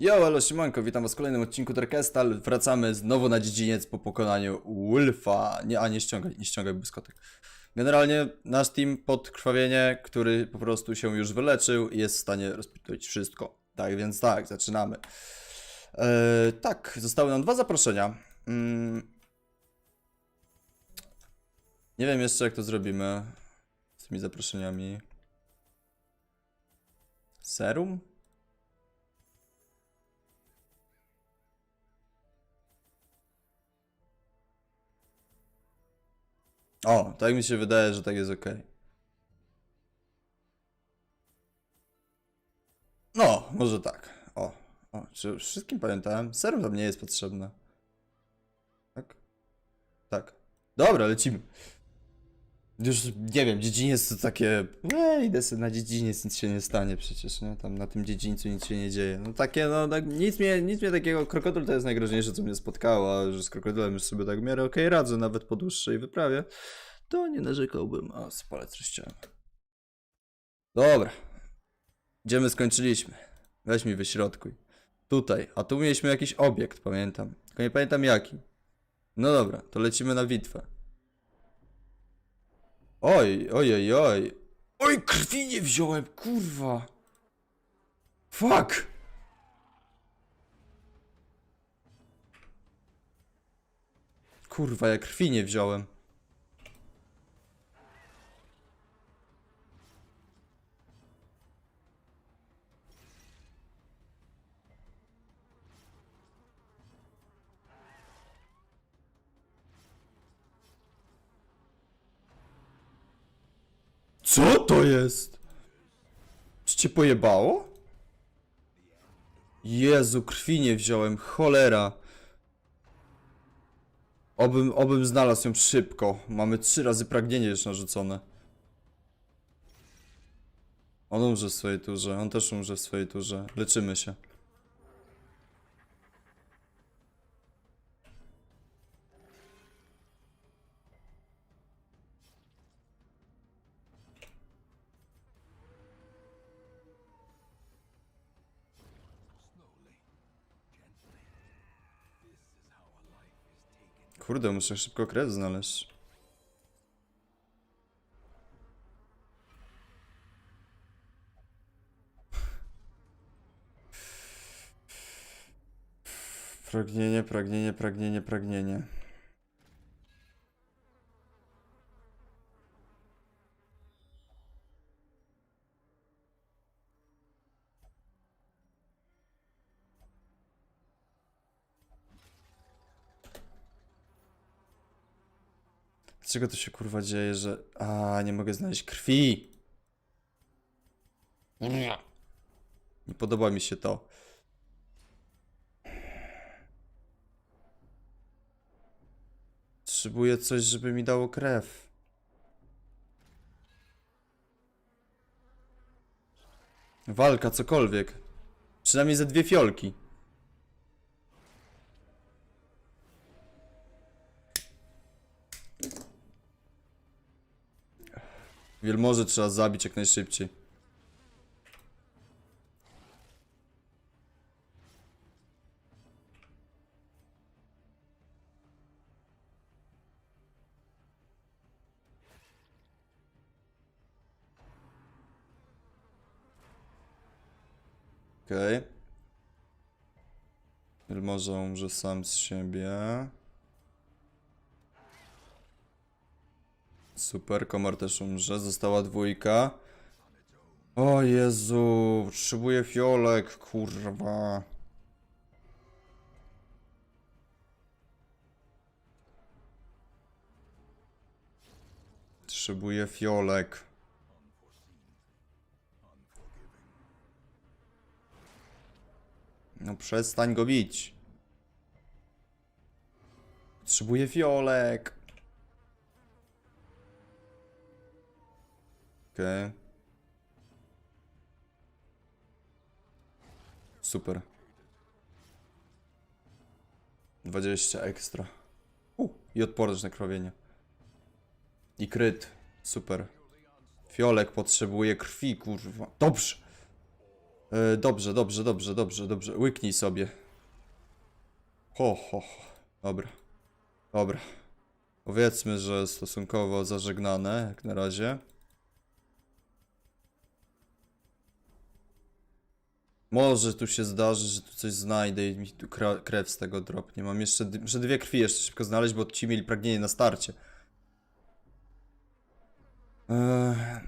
Yo, elo, siemanko, witam was w kolejnym odcinku Darkestal. Wracamy znowu na dziedziniec po pokonaniu Wolfa. Nie, a nie ściągaj, nie ściągaj błyskotek. Generalnie nasz team pod krwawienie, który po prostu się już wyleczył, jest w stanie rozpitolić wszystko. Tak więc tak, zaczynamy. Eee, tak, zostały nam dwa zaproszenia. Mm. Nie wiem jeszcze jak to zrobimy z tymi zaproszeniami. Serum? O, tak mi się wydaje, że tak jest ok. No, może tak. O, o, czy wszystkim pamiętałem? Serum tam nie jest potrzebne. Tak? Tak. Dobra, lecimy. Już nie wiem, dziedziniec to takie. Nie, idę sobie na dziedziniec, nic się nie stanie przecież, nie? Tam na tym dziedzińcu nic się nie dzieje. No takie, no tak, nic mnie, nic mnie takiego. Krokodyl to jest najgroźniejsze, co mnie spotkało, a że z krokodylem już sobie tak w miarę okej radzę, nawet po dłuższej wyprawie. To nie narzekałbym. A, spalę chciałem. Dobra. Gdzie my skończyliśmy? Weź mi wyśrodkuj. Tutaj. A tu mieliśmy jakiś obiekt, pamiętam. Tylko nie pamiętam jaki. No dobra, to lecimy na bitwę. Oj, ojej, oj. Oj, krwi nie wziąłem, kurwa. Fuck. Kurwa, ja krwi nie wziąłem. Co to jest? Czy cię pojebało? Jezu, krwi nie wziąłem, cholera. Obym, obym znalazł ją szybko. Mamy trzy razy pragnienie już narzucone. On umrze w swojej turze, on też umrze w swojej turze. Leczymy się. Kurde, muszę szybko krew znaleźć. Pragnienie, pragnienie, pragnienie, pragnienie. Dlaczego to się kurwa dzieje, że... A, nie mogę znaleźć krwi. Nie podoba mi się to. Potrzebuję coś, żeby mi dało krew. Walka, cokolwiek. Przynajmniej ze dwie fiolki. Wielmoże trzeba zabić jak najszybciej. Okej. Okay. Wielmoże umrze sam z siebie. Super, komar też umrze. Została dwójka. O Jezu, potrzebuję fiolek, kurwa. Potrzebuję fiolek. No przestań go bić. Potrzebuję fiolek. Okej. Super. 20 ekstra. U, i odporność na krwawienie. I kryt. Super. Fiolek potrzebuje krwi, kurwa. Dobrze. E, dobrze, dobrze, dobrze, dobrze, dobrze. Łyknij sobie. Ho, ho, ho. Dobra. Dobra. Powiedzmy, że stosunkowo zażegnane, jak na razie. Może tu się zdarzy, że tu coś znajdę i mi tu krew z tego dropnie. Mam jeszcze, muszę dwie krwi jeszcze szybko znaleźć, bo ci mieli pragnienie na starcie. Eee.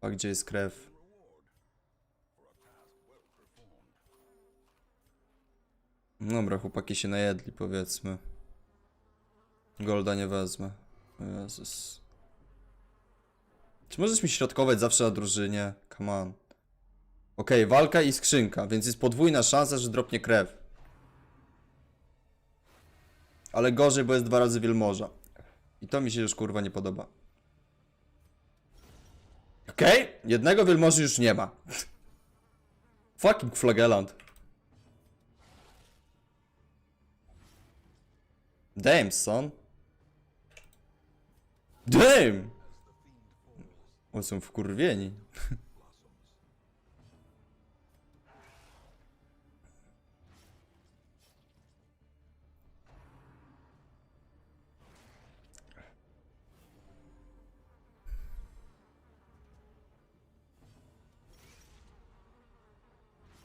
A gdzie jest krew? Dobra, chłopaki się najedli, powiedzmy. Golda nie wezmę. Jezus. Czy możesz mi środkować zawsze na drużynie? Come on. Okej, walka i skrzynka, więc jest podwójna szansa, że dropnie krew. Ale gorzej, bo jest dwa razy wielmoża. I to mi się już kurwa nie podoba. Okej, jednego wielmoży już nie ma. Fucking flagellant. Damn, son. Damn! O, są wkurwieni.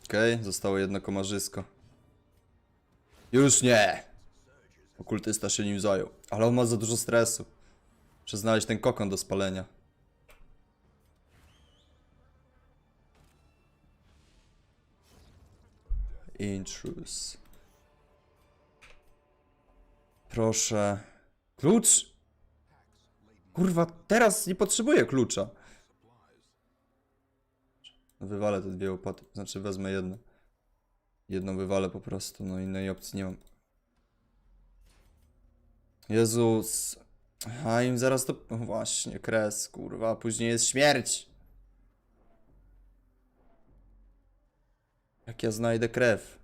Okej, zostało jedno komarzysko. Już nie! Okultysta się nim zajął. Ale on ma za dużo stresu. Muszę znaleźć ten kokon do spalenia. Intrus. Proszę. Klucz? Kurwa, teraz nie potrzebuję klucza. Wywalę te dwie łopaty. Znaczy wezmę jedno. Jedną wywalę po prostu, no innej opcji nie mam. Jezus. A im zaraz to... No właśnie, kres, kurwa, a później jest śmierć. Jak ja znajdę krew?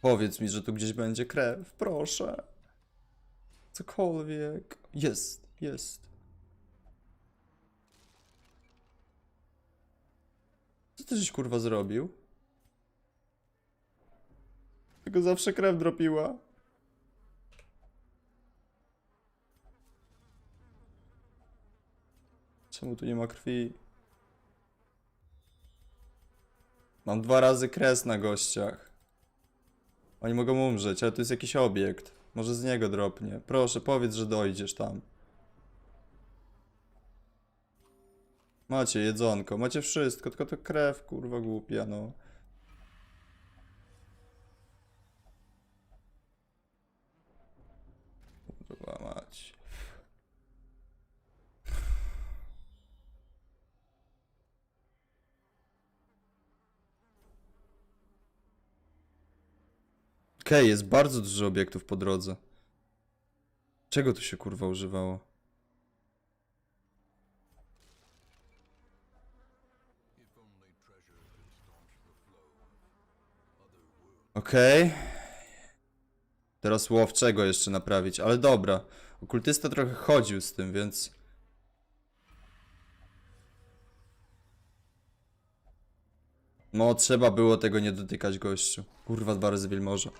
Powiedz mi, że tu gdzieś będzie krew, proszę. Cokolwiek. Jest, jest. Co ty kurwa zrobił? Tylko zawsze krew dropiła. Czemu tu nie ma krwi? Mam dwa razy kres na gościach. Oni mogą umrzeć, ale to jest jakiś obiekt. Może z niego dropnie. Proszę, powiedz, że dojdziesz tam. Macie jedzonko, macie wszystko, tylko to krew, kurwa głupia, no. Kurwa mać. Okej, jest bardzo dużo obiektów po drodze. Czego tu się kurwa używało? Okej. Teraz łowczego jeszcze naprawić, ale dobra. Okultysta trochę chodził z tym, więc... No, trzeba było tego nie dotykać, gościu. Kurwa, dwa razy wielmorza.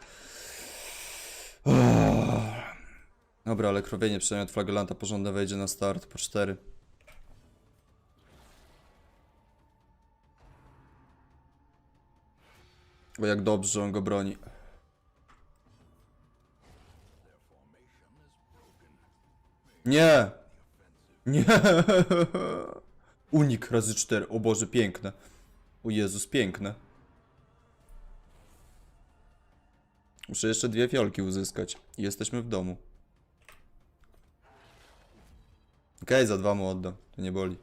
Dobra, ale krowienie przynajmniej od flagellanta porządne wejdzie na start po cztery. Bo jak dobrze on go broni. Nie! Nie! Unik razy cztery. O Boże, piękne. O Jezus, piękne. Muszę jeszcze dwie fiolki uzyskać. I jesteśmy w domu. Okej, za dwa mu oddam. To nie boli.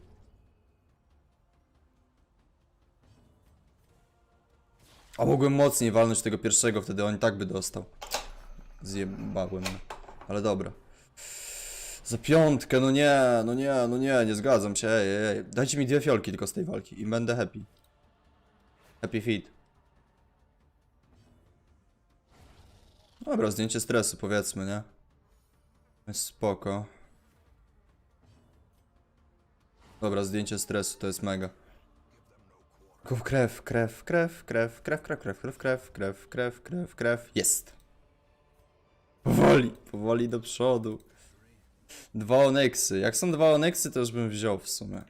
A mogłem mocniej walnąć tego pierwszego, wtedy on i tak by dostał. Zjebałem. Ale dobra. Za piątkę, no nie, no nie, no nie, nie zgadzam się, ej, ej. Dajcie mi dwie fiolki tylko z tej walki i będę happy. Happy feet. Dobra, zdjęcie stresu powiedzmy, nie? Jest spoko. Dobra, zdjęcie stresu to jest mega. Tylko krew, krew, krew, krew, krew, krew, krew, krew, krew, krew, krew, krew, krew. Jest. Powoli, powoli do przodu. Dwa onyksy. Jak są dwa onyksy, to już bym wziął w sumie.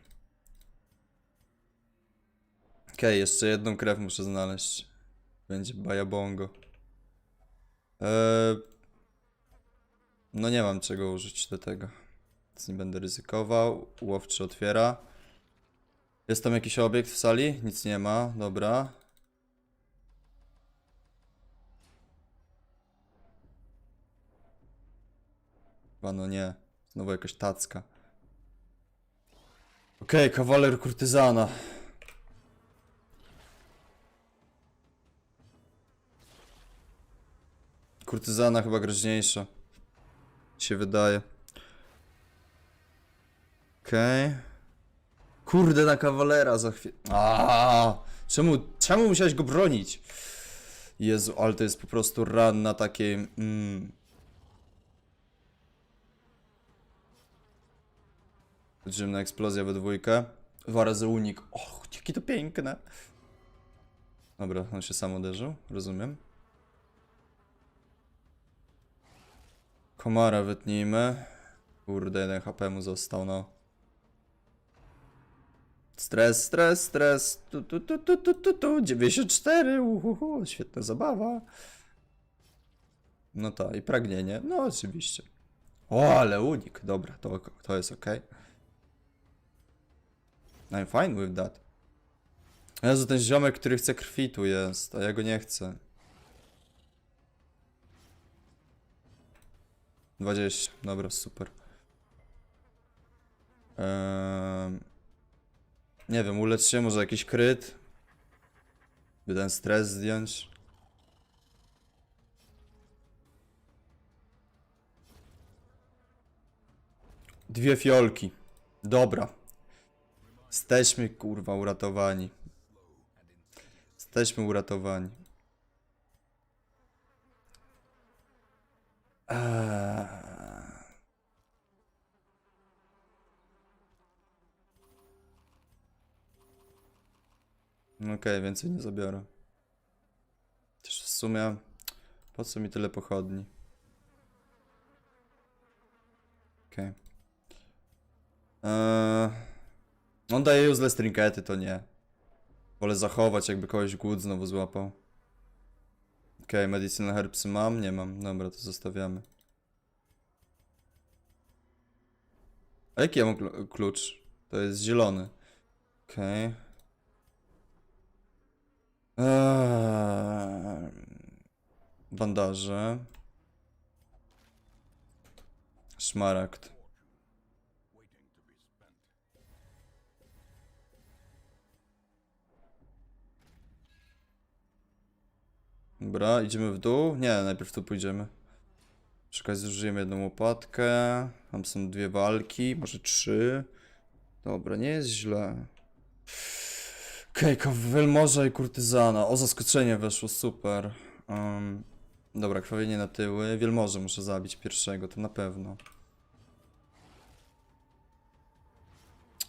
Okej, jeszcze jedną krew muszę znaleźć. Będzie bajabongo. Eee, no nie mam czego użyć do tego. Więc nie będę ryzykował. Łowczy otwiera. Jest tam jakiś obiekt w sali? Nic nie ma, dobra. Chyba no nie. Znowu jakaś tacka. Okej, kawaler kurtyzana. Kurtyzana chyba groźniejsza. Się wydaje. Okej. Kurde, na kawalera za chwilę. Czemu, czemu musiałeś go bronić? Jezu, ale to jest po prostu ran na takiej... Mm. Podziemna eksplozja we dwójkę. Dwa razy unik. Och, jakie to piękne. Dobra, on się sam uderzył, rozumiem. Komara wytnijmy. Kurde, jeden HP mu został, no. Stres, stres, stres. Tu, tu, tu, tu, tu, tu, tu. 94. Uhuhu, świetna zabawa. No to i pragnienie. No oczywiście. O, ale unik. Dobra, to, to jest ok. I'm fine with that. Jezu, ten ziomek, który chce krwi tu jest, a ja go nie chcę. 20. Dobra, super. Ehm, nie wiem, ulecz się, może jakiś kryt. By ten stres zdjąć. Dwie fiolki. Dobra. Jesteśmy kurwa uratowani. Jesteśmy uratowani. Eee. Okej, więcej nie zabiorę. Też w sumie, po co mi tyle pochodni? Okej. Eee, on daje useless trinkety, to nie. Wolę zachować, jakby kogoś głód znowu złapał. Okej, medicinal herbsy mam? Nie mam. Dobra, to zostawiamy. A jaki ja mam klu- klucz? To jest zielony. Okej. Eee, bandaże. Szmaragd. Dobra, idziemy w dół? Nie, najpierw tu pójdziemy. Okazji zużyjemy jedną łopatkę. Tam są dwie walki, może trzy. Dobra, nie jest źle. Okej, okay, wielmoża i kurtyzana. O, zaskoczenie weszło, super. Um, dobra, krwawienie na tyły. Wielmoże muszę zabić pierwszego, to na pewno.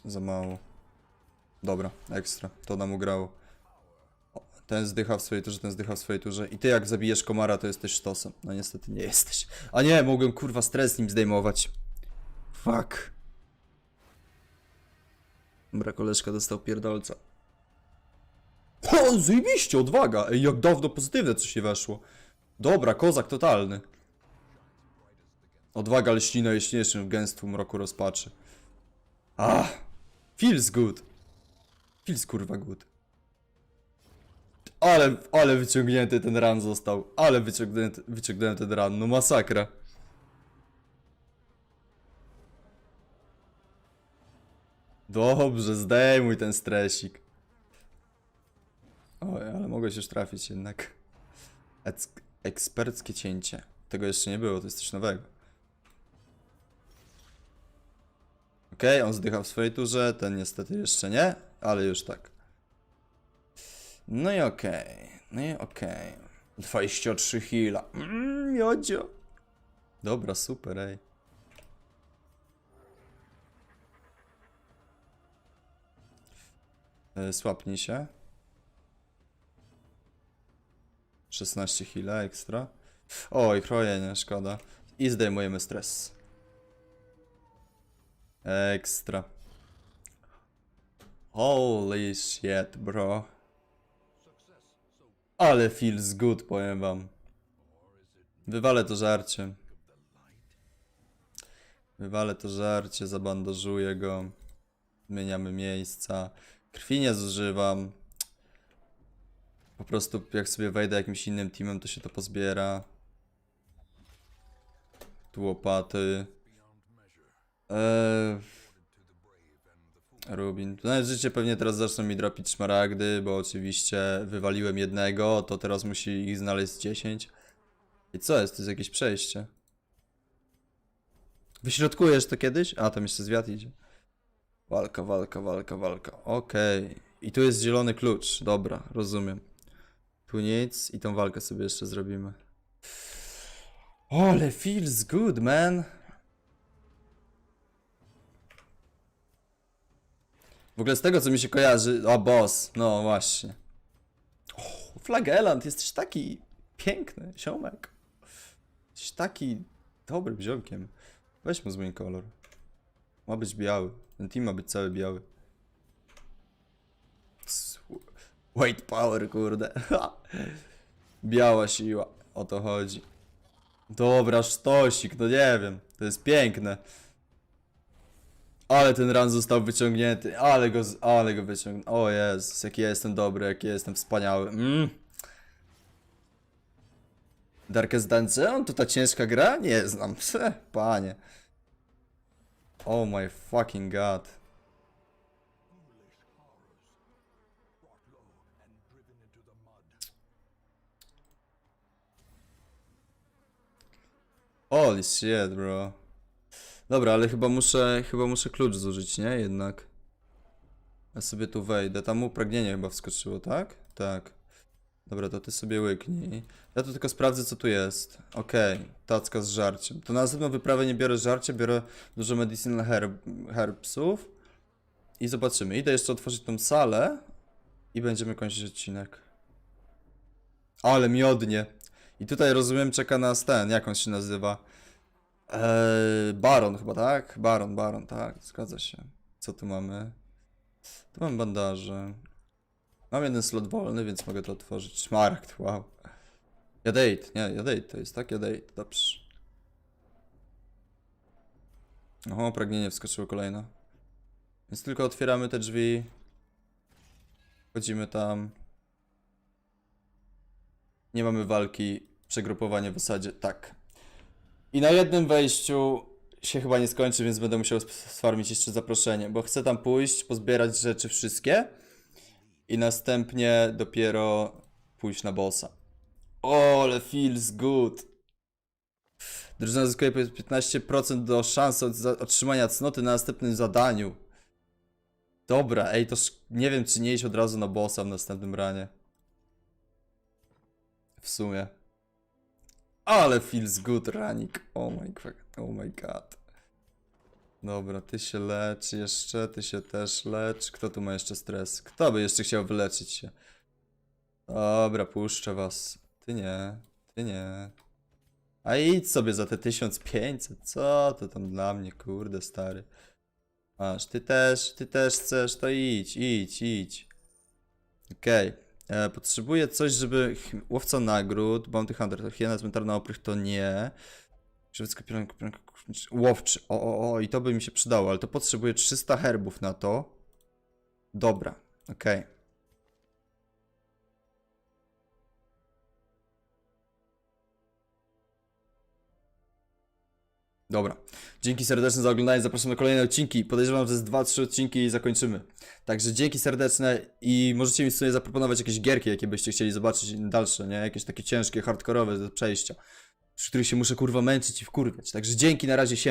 Za mało. Dobra, ekstra. To nam ugrało. Ten zdycha w swojej turze, ten zdycha w swojej turze. I ty jak zabijesz komara, to jesteś sztosem. No niestety nie jesteś. A nie, mogłem kurwa stres nim zdejmować. Fuck. Dobra, koleżka dostał pierdolca. O, zajebiście, odwaga! Ej, jak dawno pozytywne coś się weszło. Dobra, kozak totalny. Odwaga lśni jaśniejszym w gęstwym mroku rozpaczy. Ah, feels good. Feels kurwa good. Ale, ale wyciągnięty ten ran został. Ale wyciągnięty, wyciągnięty ten ran, no masakra. Dobrze, zdejmuj ten stresik. Oj, ale mogłeś już trafić jednak. Ec- eksperckie cięcie. Tego jeszcze nie było, to jest coś nowego. Okej, on zdycha w swojej turze, ten niestety jeszcze nie, ale już tak. No i okej, no i okej. 23 hila. Mmm, miodzio. Dobra, super, ej. E, Słapnij się. 16 hila ekstra. Oj, chrojenie, szkoda. I zdejmujemy stres. Ekstra. Holy shit, bro. Ale feels good, powiem wam. Wywalę to żarcie. Wywalę to żarcie, zabandażuję go. Zmieniamy miejsca. Krwi nie zużywam. Po prostu jak sobie wejdę jakimś innym teamem, to się to pozbiera. Tu łopaty. Eee, Rubin. To nawet życie pewnie teraz zaczną mi dropić szmaragdy, bo oczywiście wywaliłem jednego, to teraz musi ich znaleźć 10. I co jest? To jest jakieś przejście. Wyśrodkujesz to kiedyś? A, tam jeszcze zwiat idzie. Walka, walka, walka, walka. Okej. I tu jest zielony klucz. Dobra, rozumiem. Tu nic i tą walkę sobie jeszcze zrobimy. Ale feels good, man. W ogóle z tego, co mi się kojarzy... O, boss. No, właśnie. O, Flagelant, jesteś taki piękny, ziomek. Jesteś taki dobrym ziomkiem. Weź mu zmień kolor. Ma być biały. Ten team ma być cały biały. White power, kurde. Biała siła. O to chodzi. Dobra, sztosik, no nie wiem. To jest piękne. Ale ten run został wyciągnięty. Ale go, ale go wyciągnął. O Jezus, jaki ja jestem dobry, jaki ja jestem wspaniały. Mm. Darkest Dungeon? To ta ciężka gra? Nie znam. Pse, panie. Oh my fucking god. Holy shit, bro. Dobra, ale chyba muszę, chyba muszę klucz zużyć, nie? Jednak. Ja sobie tu wejdę. Tam upragnienie chyba wskoczyło, tak? Tak. Dobra, to ty sobie łyknij. Ja tu tylko sprawdzę, co tu jest. Okej, tacka z żarciem. To na następną wyprawę nie biorę żarcia, biorę dużo medicinal herb, herbsów. I zobaczymy. Idę jeszcze otworzyć tą salę i będziemy kończyć odcinek. Ale miodnie. I tutaj rozumiem, czeka nas ten, jak on się nazywa? Eee, baron chyba, tak? Baron, baron, tak, zgadza się. Co tu mamy? Tu mam bandaże. Mam jeden slot wolny, więc mogę to otworzyć. Szmaragd, wow. Jadeit, nie, jadeit to jest, tak? Jadeit, dobrze. Oho, pragnienie wskoczyło kolejne. Więc tylko otwieramy te drzwi. Wchodzimy tam. Nie mamy walki. Przegrupowanie w osadzie, tak. I na jednym wejściu się chyba nie skończy, więc będę musiał sfarmić jeszcze zaproszenie, bo chcę tam pójść, pozbierać rzeczy wszystkie i następnie dopiero pójść na bossa. O, feels good. Drużyna zyskuje 15% do szans otrzymania cnoty na następnym zadaniu. Dobra, ej, to nie wiem, czy nie iść od razu na bossa w następnym ranie. W sumie. Ale feels good, Ranik. Oh my. Oh my god. Dobra, ty się lecz jeszcze, ty się też lecz. Kto tu ma jeszcze stres? Kto by jeszcze chciał wyleczyć się? Dobra, puszczę was. Ty nie, ty nie. A idź sobie za te 1500. Co to tam dla mnie, kurde, stary. Masz, ty też, ty też chcesz, to idź, idź, idź. Okej. E, Potrzebuję coś, żeby... Łowca nagród, Bounty Hunter, hiena cmentarna oprych to nie. Żywiecka pielęgna, pielęgna, łowczy. O, o, o, i to by mi się przydało, ale to potrzebuję 300 herbów na to. Dobra, okej. Dobra. Dzięki serdeczne za oglądanie. Zapraszam na kolejne odcinki. Podejrzewam, że z 2-3 odcinki i zakończymy. Także dzięki serdeczne i możecie mi sobie zaproponować jakieś gierki, jakie byście chcieli zobaczyć dalsze, nie? Jakieś takie ciężkie, hardkorowe przejścia, przy których się muszę kurwa męczyć i wkurwiać. Także dzięki, na razie się.